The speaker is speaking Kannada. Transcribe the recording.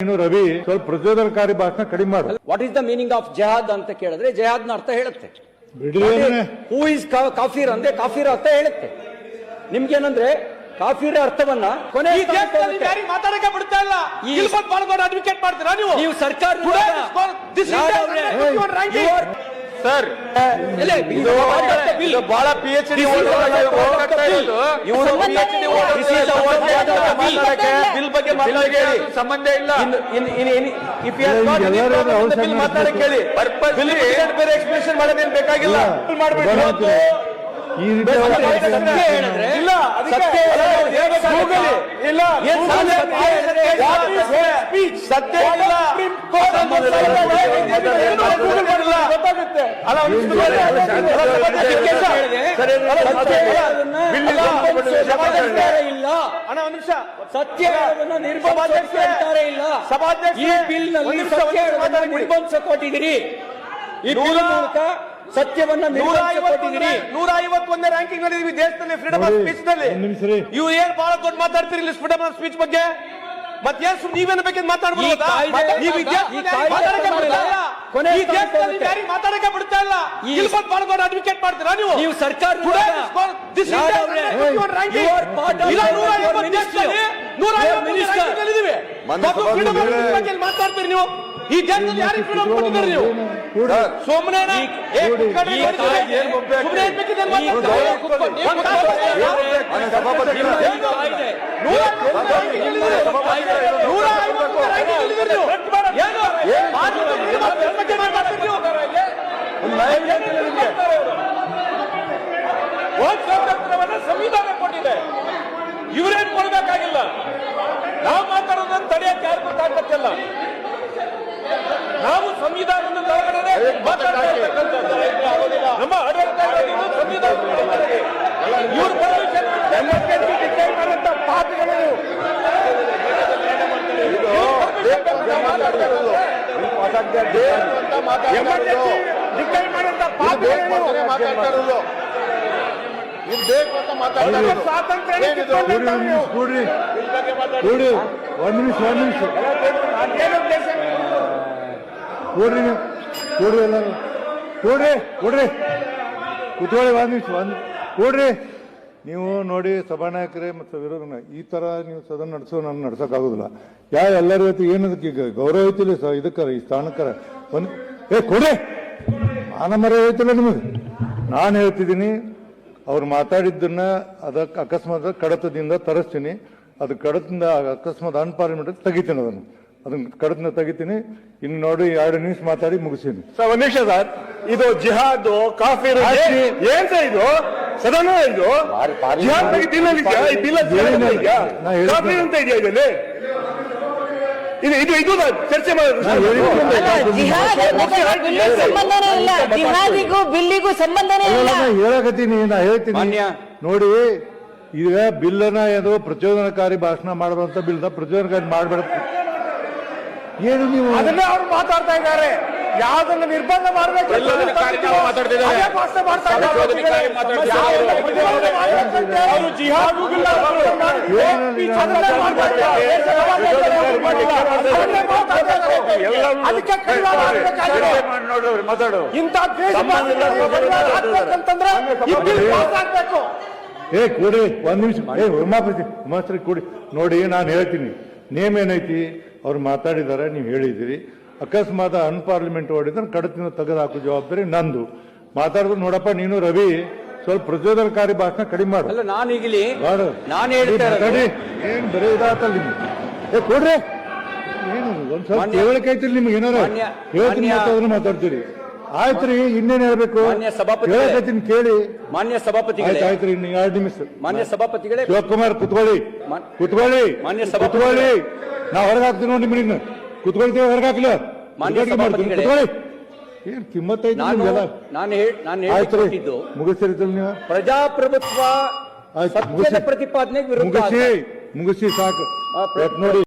ನೀನು ರವಿ ಸ್ವಲ್ಪ ಪ್ರಚೋದನಕಾರಿ ಭಾಷಣ ಕಡಿಮೆ ಮಾಡು. What is the meaning of ಜಹಾದ್ ಅಂತ ಕೇಳಿದ್ರೆ ಜಹಾದ್ನ ಅರ್ಥ ಹೇಳುತ್ತೆ. ಹೂ ಇಸ್ ಕಾಫೀರ್ ಅಂದ್ರೆ ಕಾಫಿರ್ ಅರ್ಥ ಹೇಳುತ್ತೆ. ನಿಮ್ಗೇನಂದ್ರೆ ಕಾಫಿರ ಅರ್ಥವನ್ನ ಕೊನೆ ಮಾತಾಡಕ್ಕೆ ಬಿಡ್ತಾ ಇಲ್ಲ. ಅಡ್ವೊಕೇಟ್ ಮಾಡ್ತೀರಾ ನೀವು? ನೀವು ಸರ್ಕಾರ ಸರ್ ಬಹಳ ಪಿ ಎಚ್ ಡಿ ಬಗ್ಗೆ ಮಾತಾಡಕ್ಕೆ ಸಂಬಂಧ ಇಲ್ಲ. ಮಾತಾಡಕ್ಕೆ ಹೇಳಿ ಬಿಲ್ ಬೇರೆ ಎಕ್ಸ್ಪ್ಲೇಷನ್ ಮಾಡೋದೇನು ಬೇಕಾಗಿಲ್ಲ? ಈ ರೀತಿ ಇಲ್ಲ ಅದಕ್ಕೆ ಸತ್ಯ ಇಲ್ಲ? ಸತ್ಯ ಇಲ್ಲ ಅಣ್ಣ, ಒಂದು ನಿಮಿಷ. ಸತ್ಯ ಹೇಳೋದನ್ನ ಇಲ್ಲ ಸಭಾಧ್ಯಕ್ಷರೇ, ಈ ಬಿಲ್ನಲ್ಲಿ ಸತ್ಯ ಕೊಟ್ಟಿದ್ದೀರಿ ಈ ಬಿಲ್ ಮೂಲಕ ಸತ್ಯವನ್ನ ನೂರ ಐವತ್ತೊಂದನೇ ನೂರ ಐವತ್ತೊಂದನೇ ರ್ಯಾಂಕಿಂಗ್ನಲ್ಲಿ ಇದೀವಿ ದೇಶದಲ್ಲಿ ಫ್ರೀಡಮ್ ಆಫ್ ಸ್ಪೀಚ್ನಲ್ಲಿ ಒಂದ್ ನಿಮಿಷ ಇವು ಏನ್ ಬಹಳ ದೊಡ್ಡ ಮಾತಾಡ್ತೀರಿ ಇಲ್ಲಿ ಫ್ರೀಡಮ್ ಆಫ್ ಸ್ಪೀಚ್ ಬಗ್ಗೆ ಮತ್ತೇನ್ ಸುಮ್ ನೀವೇನ ಬೇಕಿದ್ ನೀವು ಕಾಯ್ದೆ ಮಾತಾಡಕ್ಕೆ ಬಿಡ್ತಾ ಇಲ್ಲ. ಕೊನೆ ಈ ದೇಶದಲ್ಲಿ ಹೋಗುತ್ತೆ. ಯಾರಿಗೆ ಮಾತಾಡಕ್ಕೆ ಬಿಡ್ತಾ ಇಲ್ಲ. ಇಲ್ಲಿ ಬಂದು ಪಾಲ್ಗೊಂಡು ಅಡ್ವೊಕೇಟ್ ಮಾಡ್ತೀರಾ ನೀವು? ನೀವು ಸರ್ಕಾರ ಇಲ್ಲ, ನೂರ ದೇಶದಲ್ಲಿ ನೂರ ಐವತ್ತು. ಮತ್ತು ಬಗ್ಗೆ ಮಾತಾಡ್ತೀರಿ ನೀವು. ಈ ದೇಶದಲ್ಲಿ ಯಾರಿಗೆ ಫ್ರೀಡಮ್ ಕೊಟ್ಟಿದ್ದೀರಿ ನೀವು? ಸುಮ್ಮನೆ ವಾಕ್ ಸ್ವಾತಂತ್ರ್ಯವನ್ನ ಸಂವಿಧಾನ ಕೊಟ್ಟಿದೆ ಇವರೇನ್ ಕೊಡ್ಬೇಕಾಗಿಲ್ಲ ನಾವು ಮಾತಾಡೋದನ್ನ ತಡೆಯಕ್ಕೆ ಯಾರಿಗೂ ತಾಕತ್ತಿಲ್ಲ ನಾವು ಸಂವಿಧಾನದಿಂದ ಒಳಗಡೆ ಸ್ವಾತಂತ್ರ್ಯ ಒಂದ್ ನಿಮಿಷ, ಒಂದ್ ನಿಮಿಷ. ಕೊಡ್ರಿ ನಿಮಿಷ ಕೂಡ್ರಿ ನೀವು. ಕೊಡ್ರಿ ಎಲ್ಲರೂ. ಕೂಡ್ರಿ ಕೂಡ್ರಿ. ಕೂತ್ಕೊಳ್ಳಿ ಒಂದ್ ನಿಮಿಷ ಒಂದ್ ಕೂಡ್ರಿ. ನೀವು ನೋಡಿ ಸಭಾನಾಯಕರೇ ಮತ್ತು ವಿರೋಧ ಈ ತರ ನೀವು ಸದನ ನಡೆಸೋ ನಾನು ನಡ್ಸೋಕ್ಕಾಗೋದಿಲ್ಲ. ಯಾ ಎಲ್ಲರ ಜೊತೆ ಏನದಕ್ಕೆ ಈಗ ಗೌರವ ಐತಿಲ್ಲ ಸ ಇದಕ್ಕಾರ ಈ ಸ್ಥಾನಕ್ಕಾರ? ಒಂದು ಏ ಕೊಡಿ! ಮಾನ ಮರ ಐತಿಲ್ಲ ನಿಮಗೆ. ನಾನು ಹೇಳ್ತಿದ್ದೀನಿ ಅವ್ರು ಮಾತಾಡಿದ್ದನ್ನ ಅದಕ್ಕೆ ಅಕಸ್ಮಾತ್ ಕಡತದಿಂದ ತರಿಸ್ತೀನಿ. ಅದು ಕಡತದಿಂದ ಅಕಸ್ಮಾತ್ ಅನ್ಪಾರ್ಲಿಮೆಂಟ್ ತೆಗಿತೀನಿ ಅದನ್ನು. ಅದನ್ನ ಕಡತನ ತೆಗಿತೀನಿ. ಇನ್ನು ನೋಡಿ ಎರಡು ನಿಮಿಷ ಮಾತಾಡಿ ಮುಗಿಸ್ತೀನಿ. ಸರ್ ಒಂದು ನಿಮಿಷ ಸರ್. ಇದು ಜಿಹಾದ್ ಏನು ಏನ್ ಸರ್ ಇದು? ಸದನ ಇದು. ಜಿಹಾದ್ ಬಗ್ಗೆ ಬಿಲ್ ಇದೆಯಾ? ಜಿಹಾದ್ ಅಂತ ಇದೆಯಾ? ನಾ ಹೇಳಿದ್ನಲ್ಲ. ಅಂತ ಇದೆಯಾ ಇದರಲ್ಲಿ? ಇದು ಇದು ಇದು ಚರ್ಚೆ ನಾ ಹೇಳಿದ್ನಲ್ಲ. ಮಾಡೋದು ಜಿಹಾದ್ ಜೊತೆಗೆ ಬಿಲ್ಲಿಗೂ ಸಂಬಂಧನೇ ಇಲ್ಲ. ಜಿಹಾದಿಗೂ ಬಿಲ್ಲಿಗೂ ಸಂಬಂಧನೇ ಇಲ್ಲ. ಹೇಳಕತ್ತೀನಿ ನಾ ಹೇಳ್ತೀನಿ. ಮಾನ್ಯ. ನೋಡಿ ಈಗ ಬಿಲ್ಲನ್ನ ಏನು ಪ್ರಚೋದನಕಾರಿ ಭಾಷಣ ಮಾಡುವಂತ ಬಿಲ್ ಪ್ರಚೋದನಕಾರಿ ಮಾಡಬೇಡ. ಏನು ನೀವು? ಅದನ್ನೇ ಅವ್ರು ಮಾತಾಡ್ತಾ ಇದ್ದಾರೆ. ಯಾವ್ದನ್ನ ನಿರ್ಬಂಧ ಮಾಡಬೇಕು. ಮಾತಾಡು. ಇಂಥ ಆಗ್ಬೇಕು ಏ ಕೊಡಿ ಒಂದ್ ನಿಮಿಷ. ಏ ಉಮಾಪತಿ ಉಮಾಸ್ತ್ರಿ ಕೊಡಿ. ನೋಡಿ ನಾನು ಹೇಳ್ತೀನಿ. ನೇಮ್ ಏನೈತಿ? ಅವ್ರು ಮಾತಾಡಿದಾರೆ ನೀವು ಹೇಳಿದಿರಿ ಅಕಸ್ಮಾತ್ ಅನ್ಪಾರ್ಲಿಮೆಂಟ್ ಹೊಡಿದ್ರೆ ಕಡತಿನ ತೆಗೆದು ಹಾಕೋ ಜವಾಬ್ದಾರಿ ನಂದು. ಮಾತಾಡಿದ್ರು ನೋಡಪ್ಪ ನೀನು ರವಿ ಸ್ವಲ್ಪ ಪ್ರಚೋದನಕಾರಿ ಭಾಷಣ ಕಡಿಮೆ ಮಾಡು. ಅಲ್ಲ ನಾನು ಈಗಲಿ ಮಾಡು. ನಾನು ಹೇಳ್ತಾ ಇರೋದು ಏನ್ ಬರೀ ಇದಾತಲ್ಲ ನಿಮ್ಗೆ ಏ ಕೊಡ್ರಿ. ಏನು ಒಂದ್ ಸ್ವಲ್ಪ ಮಾನ್ಯ- ತಿಳುವಳಿಕೆ ಐತಿಲ್ಲ ನಿಮ್ಗೆ ಏನಾರ? ಮಾನ್ಯ- ಹೇಳ್ತೀನಿ ಮಾನ್ಯ- ಮಾತಾಡಿದ್ರೆ ಮಾತಾಡ್ತೀರಿ. ಆಯ್ತ್ರಿ ಇನ್ನೇನ್ ಹೇಳ್ಬೇಕು? ಮಾನ್ಯ ಸಭಾಪತಿಗಳೇ. ಹೇಳಕತ್ತೀನಿ ಕೇಳಿ. ಮಾನ್ಯ ಆಯ್ತು ಸಭಾಪತಿಗಳೇ ಆಯ್ತ್ರಿ ಇನ್ನು ಎರಡು ನಿಮಿಷ. ಮಾನ್ಯ ಸಭಾಪತಿಗಳೇ ಶಿವಕುಮಾರ್ ಕುತ್ಕೊಳ್ಳಿ. ಮಾನ್- ಕುತ್ಕೊಳ್ಳಿ. ಮಾನ್ಯ ಸಭಾಪತಿ- ಕುತ್ಕೊಳ್ಳಿ. ನಾ ಹೊರಗೆ ಹಾಕ್ತೀನಿ ನೋಡಿ ನಿಮ್ಮನ್ನ ಕುತ್ಕೊಳ್ತೀವಿ ಹೊರಗೆ ಹಾಕ್ಲ? ಮಾನ್ಯ ಸಭಾಪತಿಗಳೇ. ಕುತ್ಕೊಳ್ಳಿ ಏನ್ ಕಿಮ್ಮತ್ ಐತಿ ನಾನು ನಿಮ್ಗೆಲ್ಲ ನಾನು ಹೇಳ್- ನಾನು ಆಯ್ತ್ರಿ ಹೇಳಿದ್ದು ಮುಗಿಸ್ತಿರ್ತಿಲ್ಲ ನೀವು ಪ್ರಜಾಪ್ರಭುತ್ವ ಆಯ್ತು, ಸತ್ಯದ ಮುಗಿಸಿ. ಪ್ರತಿಪಾದನೆಗೆ ವಿರುದ್ಧ ಮುಗಿಸಿ ಅಲ್ಲ. ಮುಗಿಸಿ ಸಾಕು ಆ, ಪ್ರ- ಯಾಕ್ ನೋಡಿ